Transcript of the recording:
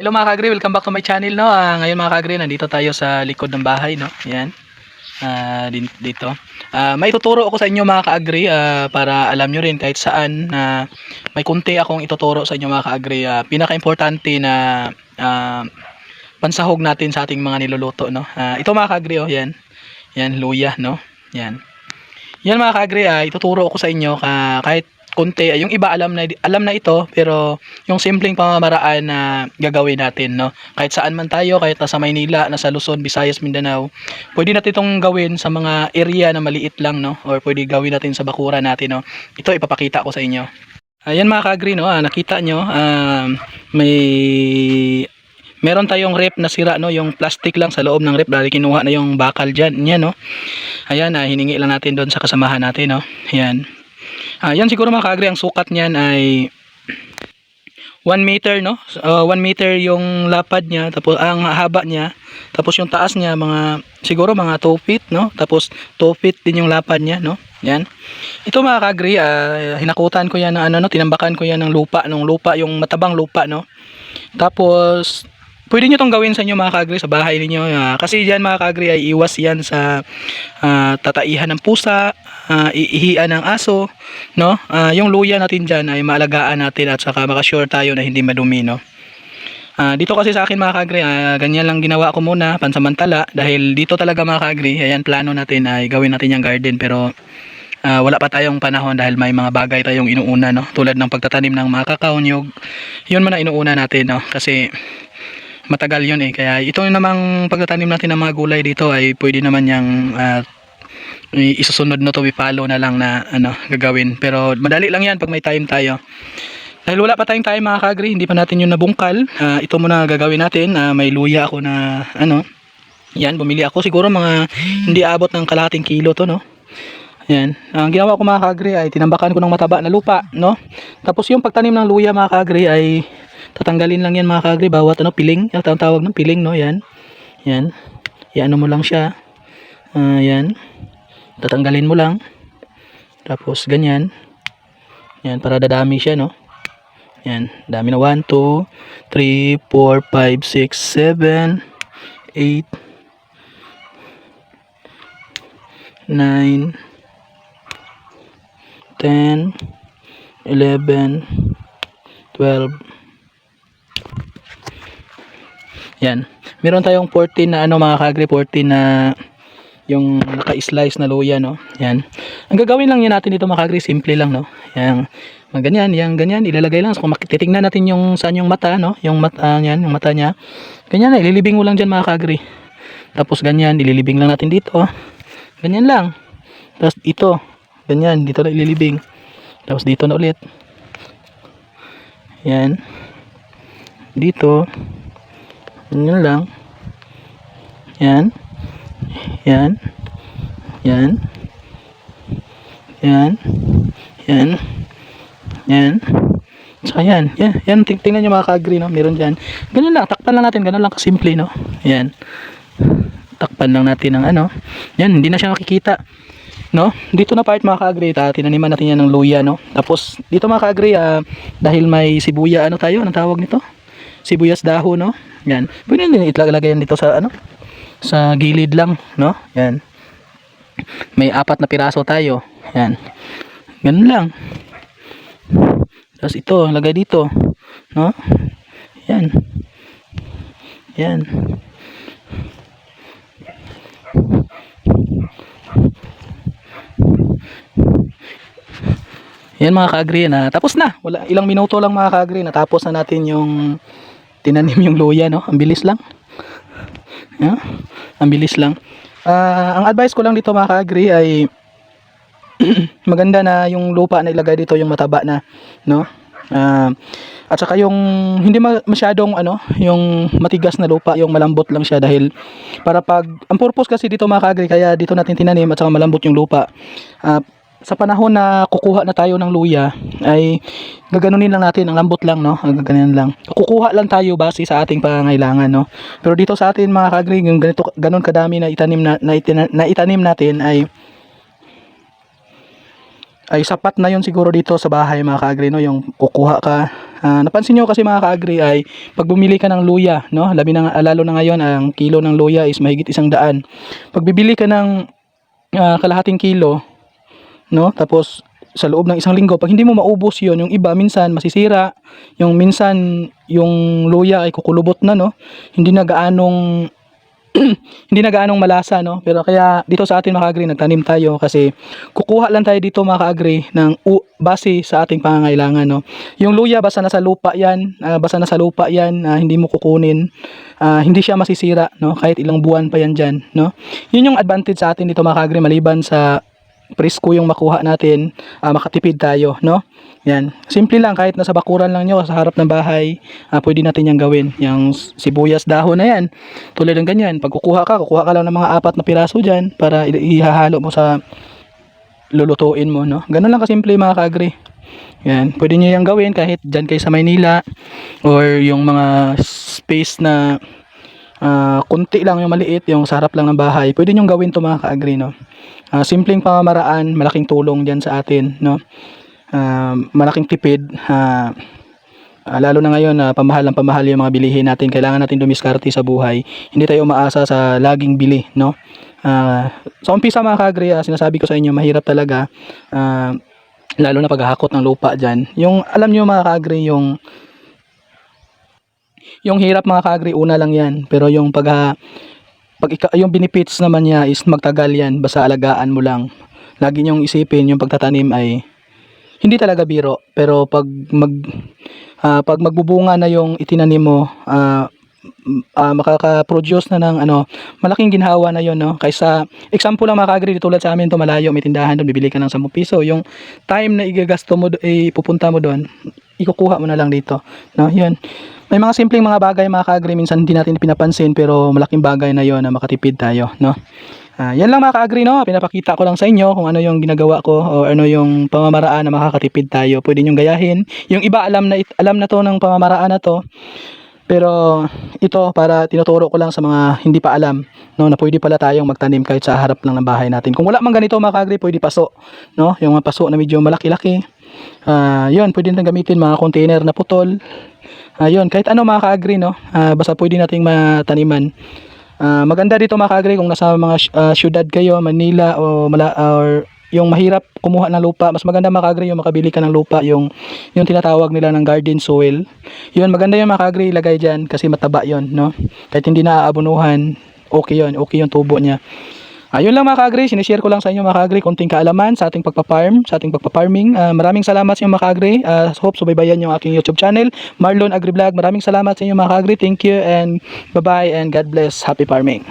Hello mga kagri, welcome back to my channel no. Ah, ngayon mga kagri, nandito tayo sa likod ng bahay no. Yan. Ah, din- dito. Ah, may tuturo ako sa inyo mga kaagri ah, para alam nyo rin kahit saan na may kunti akong ituturo sa inyo mga kaagri. Ah, pinaka-importante na ah, pansahog natin sa ating mga niluluto no. Ah, ito mga kaagri oh, yan. Yan luya no. Yan. Yan mga kaagri, ah, ituturo ko sa inyo ka, kahit konti, ah, yung iba alam na alam na ito pero yung simpleng pamamaraan na gagawin natin no? Kahit saan man tayo kahit nasa Maynila nasa Luzon, Visayas, Mindanao pwede natin itong gawin sa mga area na maliit lang no? Or pwede gawin natin sa bakura natin no? Ito ipapakita ko sa inyo. Ayan mga kaagri no? Ah, nakita nyo ah, may meron tayong rep na sira no? Yung plastic lang sa loob ng rep dahil kinuha na yung bakal dyan yan no? Ayan ah, hiningi lang natin doon sa kasamahan natin no? Ayan Ah, yan siguro mga kaagri, ang sukat niyan ay 1 meter, no? 1 meter yung lapad niya, tapos ang haba niya, tapos yung taas niya mga siguro mga 2 feet, no? Tapos 2 feet din yung lapad niya, no? Yan. Ito mga kaagri, ah, hinakutan ko yan ng ano, no? Tinambakan ko yan ng lupa, ng lupa, yung matabang lupa, no? Tapos Pwede nyo tong gawin sa inyo mga kaagri sa bahay ninyo. ah, kasi diyan mga kaagri ay iwas yan sa ah, tataihan ng pusa, ah, iihian ng aso, no? Ah, yung luya natin diyan ay maalagaan natin at saka makasure tayo na hindi madumi, no? Ah, dito kasi sa akin mga kaagri, ah, ganyan lang ginawa ko muna pansamantala dahil dito talaga mga kaagri, ayan plano natin ay gawin natin yung garden pero ah, wala pa tayong panahon dahil may mga bagay tayong inuuna no tulad ng pagtatanim ng mga kakao niyog yun man ang inuuna natin no kasi matagal yun eh. Kaya ito namang pagtatanim natin ng mga gulay dito ay pwede naman yung ah, i- isusunod na to follow na lang na ano gagawin. Pero madali lang yan pag may time tayo. Dahil wala pa tayong time mga kagri, hindi pa natin yung nabungkal. Ah, ito muna gagawin natin. Ah, may luya ako na ano. Yan, bumili ako siguro mga hindi abot ng kalahating kilo to no. Yan. Ang ginawa ko mga kagri ay tinambakan ko ng mataba na lupa, no? Tapos yung pagtanim ng luya mga kagri ay tatanggalin lang yan mga kagri bawat ano piling, yung tawag ng piling, no? Yan. Yan. Iano mo lang siya. Ah, yan. Tatanggalin mo lang. Tapos ganyan. Yan para dadami siya, no? Yan, dami na 1 2 3 4 5 6 7 8 9 10 11 12 Yan. Meron tayong 14 na ano mga kagri 14 na yung naka-slice na luya no. Yan. Ang gagawin lang yan natin dito mga kagri simple lang no. Yan. Ganyan, yan ganyan ilalagay lang so kung titingnan natin yung saan yung mata no, yung mata niyan, yung mata niya. Ganyan na ililibing mo lang diyan mga kagri. Tapos ganyan ililibing lang natin dito. Ganyan lang. Tapos ito, ganyan dito na ililibing. Tapos dito na ulit. Yan. Dito. Ganyan lang. Yan. Yan. Yan. Yan. Yan. Yan. Saka yan. Yan. Yan. Ting- Tingnan nyo mga ka-agree, no? Meron dyan. Ganun lang. Takpan lang natin. Ganun lang kasimple, no? Yan. Takpan lang natin ng ano. Yan. Hindi na siya makikita. No? Dito na part mga ka-agree. Ta, tinaniman natin yan ng luya, no? Tapos, dito mga ka-agree, ah, dahil may sibuya, ano tayo? Anong tawag nito? Sibuyas daho, no? Yan. Pwede din itlagay yan dito sa, ano? Sa gilid lang, no? Yan. May apat na piraso tayo. Yan. Ganun lang. Tapos ito, lagay dito. No? Yan. Yan. Yan mga ka-agree na. Tapos na. Wala, ilang minuto lang mga ka-agree. Natapos na natin yung tinanim yung luya. No? Ang bilis lang. Yeah? Ang bilis lang. Ah, ang advice ko lang dito mga ka-agree ay maganda na yung lupa na ilagay dito yung mataba na no Ah, at saka yung hindi ma- masyadong ano yung matigas na lupa yung malambot lang siya dahil para pag ang purpose kasi dito mga kagri kaya dito natin tinanim at saka malambot yung lupa Ah, sa panahon na kukuha na tayo ng luya ay gaganunin lang natin ang lambot lang no? Ang gaganunin lang. Kukuha lang tayo base sa ating pangangailangan no? Pero dito sa atin mga kagri yung ganito ganun kadami na itanim na, na, itina- na itanim natin ay ay sapat na yon siguro dito sa bahay mga ka-agri no? Yung kukuha ka. Ah, napansin nyo kasi mga ka-agri ay pag bumili ka ng luya no? Labi na nga- lalo na ngayon ang kilo ng luya is mahigit isang daan. Pag bibili ka ng ah, kalahating kilo no? Tapos sa loob ng isang linggo pag hindi mo maubos yon yung iba minsan masisira yung minsan yung luya ay kukulubot na no? Hindi na gaanong hindi na gaanong malasa no? Pero kaya dito sa atin mga ka-agri nagtanim tayo kasi kukuha lang tayo dito mga ka-agri ng u- base sa ating pangangailangan no? Yung luya basta nasa lupa yan ah, basta nasa lupa yan ah, hindi mo kukunin ah, hindi siya masisira no? Kahit ilang buwan pa yan dyan no? Yun yung advantage sa atin dito mga ka-agri maliban sa presko yung makuha natin. Ah, makatipid tayo no? Yan. Simple lang kahit nasa bakuran lang nyo sa harap ng bahay ah, pwede natin yan gawin. Yung sibuyas dahon na yan. Tulad ng ganyan pag kukuha ka kukuha ka lang ng mga apat na piraso dyan para ihahalo mo sa lulutuin mo no? Ganun lang kasimple mga kaagri. Yan. Pwede nyo yung gawin kahit dyan kayo sa Maynila or yung mga space na ah, kunti lang yung maliit yung sa harap lang ng bahay. Pwede nyo gawin to mga kaagri no? Ah, simpleng pamamaraan malaking tulong dyan sa atin no? Ah, malaking tipid. Ah, Ah, lalo na ngayon na pamahal ang pamahal yung mga bilihin natin. Kailangan natin dumiskarte sa buhay. Hindi tayo umaasa sa laging bili no? Ah, sa umpisa mga kagri ah, sinasabi ko sa inyo mahirap talaga. Ah, lalo na paghahakot ng lupa dyan. Yung alam nyo mga kagri yung yung hirap mga kagri una lang yan. Pero yung pag pag yung benefits naman niya is magtagal yan basta alagaan mo lang. Lagi nyong isipin yung pagtatanim ay hindi talaga biro. Pero pag mag ah, pag magbubunga na yung itinanim mo m- ah, makaka-produce na ng ano malaking ginhawa na yon no? Kaysa example lang mga ka-agri tulad sa amin to malayo may tindahan doon bibili ka ng 10 piso. Yung time na igagasto mo do- eh, pupunta mo doon ikukuha mo na lang dito no? Yun may mga simpleng mga bagay mga ka-agri minsan hindi natin pinapansin pero malaking bagay na yon na makatipid tayo no Ah, yan lang mga ka-agri no, pinapakita ko lang sa inyo kung ano yung ginagawa ko o ano yung pamamaraan na makakatipid tayo. Pwede nyo gayahin. Yung iba alam na alam na to ng pamamaraan na to. Pero ito para tinuturo ko lang sa mga hindi pa alam no na pwede pala tayong magtanim kahit sa harap lang ng bahay natin. Kung wala man ganito mga ka-agri, pwede paso, no? Yung mga paso na medyo malaki-laki. Ah, 'yun, pwede natin gamitin mga container na putol. Ayun, kahit ano mga ka-agri no, Ah, basta pwede nating mataniman. Ah, maganda dito mga ka-agri kung nasa mga ah, syudad kayo, Manila o mala, or yung mahirap kumuha ng lupa, mas maganda mga ka-agri yung makabili ka ng lupa, yung yung tinatawag nila ng garden soil. Yun, maganda yung mga ka-agri ilagay diyan kasi mataba 'yon, no? Kahit hindi na aabunuhan, okay 'yon, okay yung tubo niya. Ayun lang mga ka-agri, sinishare ko lang sa inyo mga ka-agri konting kaalaman sa ating pagpa-farm, sa ating pagpa-farming. Ah, maraming salamat sa inyo mga ka-agri. Ah, hope subaybayan yung aking YouTube channel, Marlon Agri Vlog. Maraming salamat sa inyo mga ka-agri. Thank you and bye-bye and God bless. Happy farming.